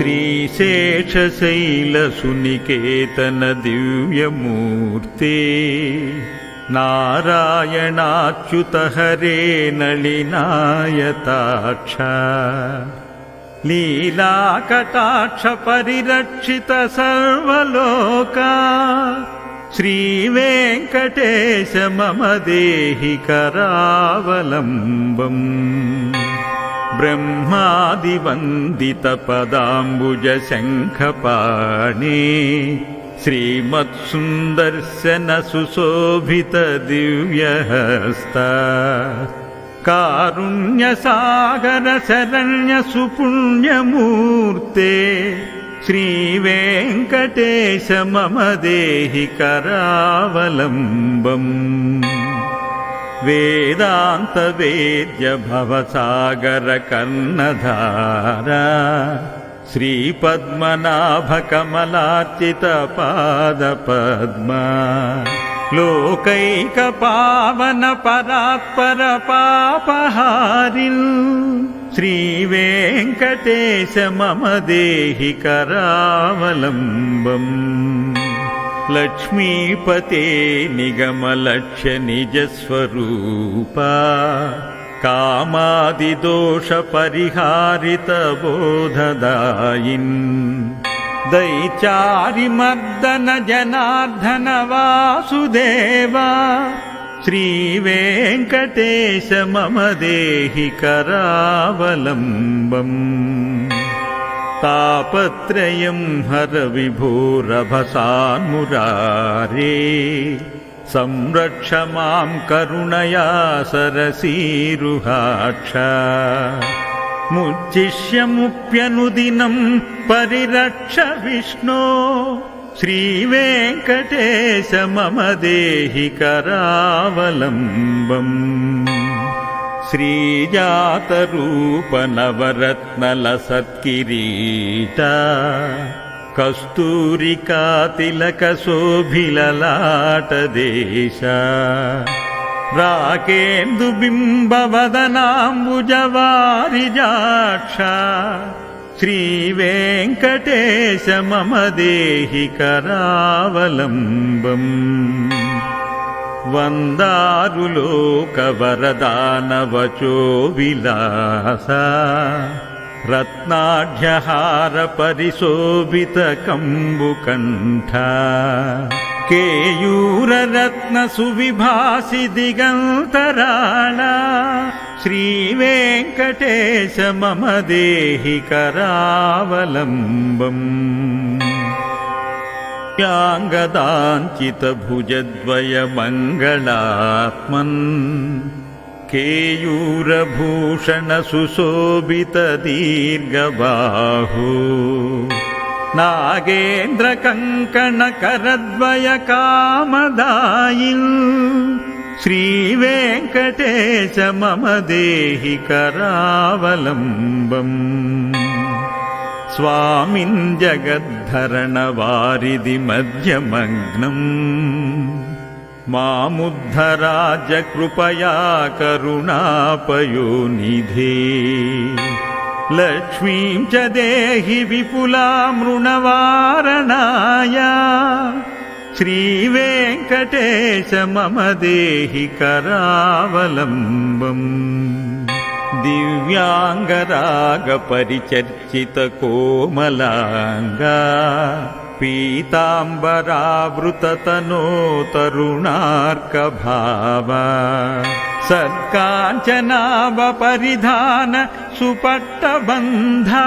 श्रीशेषशैलसुनिकेतन दिव्यमूर्ते नारायणाच्युत हरे नलिनायताक्ष लीलाकटाक्ष परिरक्षित सर्वलोका श्रीवेङ्कटेश मम देहि करावलम्बम् ब्रह्मादिवन्दितपदाम्बुजशङ्खपाणे श्रीमत्सुन्दर्शन सुशोभित दिव्यहस्ता कारुण्यसागर शरण्य सुपुण्यमूर्ते श्रीवेङ्कटेश मम देहि करावलम्बम् वेदान्तवेद्य भवसागर कर्णधारा श्रीपद्मनाभकमलार्चितपादपद्मा लोकैकपावन परात्पर पापहारिन् श्रीवेङ्कटेश मम देहि करावलम्बम् लक्ष्मीपते निगमलक्ष्य निजस्वरूपा कामादिदोषपरिहारितबोधदायिन् दैचारिमर्दन जनार्दन वासुदेवा श्रीवेङ्कटेश मम देहि करावलम्बम्। तापत्रयं हर विभोरभसान्मुरारे संरक्ष मां करुणया सरसीरुहाक्ष। मुच्चिष्यमुप्यनुदिनं परिरक्ष विष्णो श्रीवेङ्कटेश मम देहि करावलम्बम् श्रीजातरूपनवरत्नलसत्किरीटा कस्तूरिकातिलकशोभिललाटदेश राकेन्दुबिम्बवदनाम्बुजवारिजाक्ष श्रीवेङ्कटेश मम देहि करावलम्बम् वन्दारुलोकवरदानवचो विलास रत्नाढ्यहारपरिशोभितकम्बुकण्ठ केयूररत्नसुविभासि दिगन्तराळा श्रीवेङ्कटेश मम देहि करावलम्बम्। ङ्गदाञ्चितभुजद्वयमङ्गलात्मन् केयूरभूषणसुशोभितदीर्घबाहु। नागेन्द्रकङ्कणकरद्वयकामदायिन् श्रीवेङ्कटेश मम देहि करावलम्बम् स्वामिन् जगद्धरणवारिधि मध्यमग्नम् मामुद्धराज कृपया करुणापयोनिधे लक्ष्मीं च देहि विपुलामृणवारणाय श्रीवेङ्कटेश मम देहि करावलम्बम्। दिव्याङ्गरागपरिचर्चितकोमलाङ्गा पीताम्बरावृततनो तरुणार्कभावा सत्काञ्चनावपरिधान सुपट्टबन्धा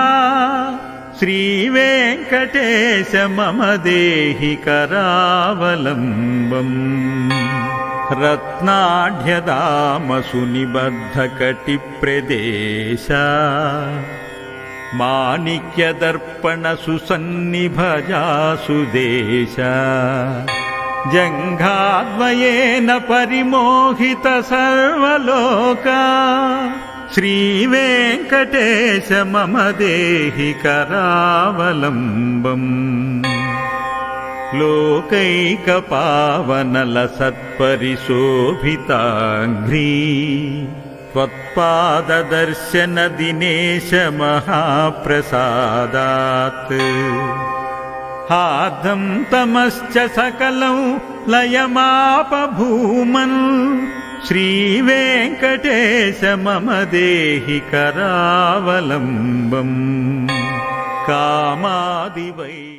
श्रीवेङ्कटेश मम देहि करावलम्बम् रत्नाढ्यदामसुनिबद्धकटिप्रदेश माणिक्यदर्पणसुसन्निभजासुदेश जङ्घाद्वयेन परिमोहित सर्वलोका श्रीवेङ्कटेश मम देहि करावलम्बम्। लोकैकपावनलसत्परिशोभिताङ्घ्री। त्वत्पाददर्शन दिनेश महाप्रसादात् हार्दं तमश्च सकलं लयमापभूमन् श्रीवेङ्कटेश मम देहि करावलम्बम् कामादिवै